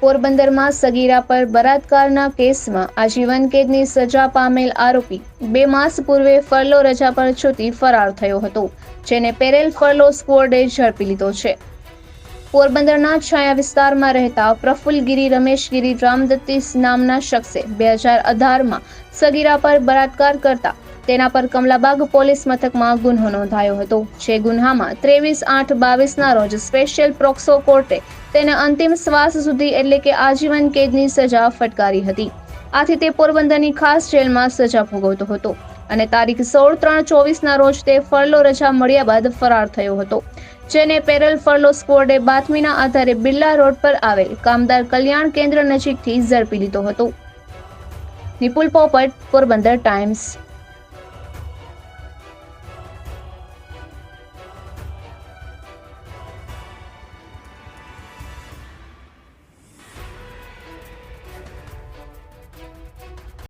પોરબંદરમાં સગીરા પર બળાત્કારના કેસમાં આજીવન કેદની સજા પામેલ આરોપી. બે માસ પૂર્વે ફરલો રજા પર છૂટી ફરાર થયો હતો, જેને પેરેલ ફરલો સ્ક્વોડે ઝડપી લીધો છે. પોરબંદરના છાયા વિસ્તારમાં રહેતા પ્રફુલગીરી રમેશગીરી રામદત્તી નામના શખ્સે બે હજાર અઢારમાં સગીરા પર બળાત્કાર કરતા તેના પર કમલાબાગ પોલીસ મથકમાં ગુન્હો નોંધાયો હતો. જે ગુન્હામાં ત્રેવીસ આઠ બાવીસના રોજ સ્પેશિયલ પ્રોક્સો કોર્ટે તેને અંતિમ શ્વાસ સુધી એટલે કે આજીવન કેદની સજા ફટકારી હતી. આથી તે પોરબંદરની ખાસ જેલમાં સજા ભોગવતો હતો અને તારીખ સોળ ત્રણ ચોવીસના રોજ તે ફરલો રજા મળ્યા બાદ ફરાર થયો હતો. જેને પેરલ ફરલો સ્કવોડે બાતમીના આધારે બિરલા રોડ પર આવેલ કામદાર કલ્યાણ કેન્દ્ર નજીકથી ઝડપી લીધો હતો. નિપુલ પોપટ, પોરબંદર ટાઈમ્સ.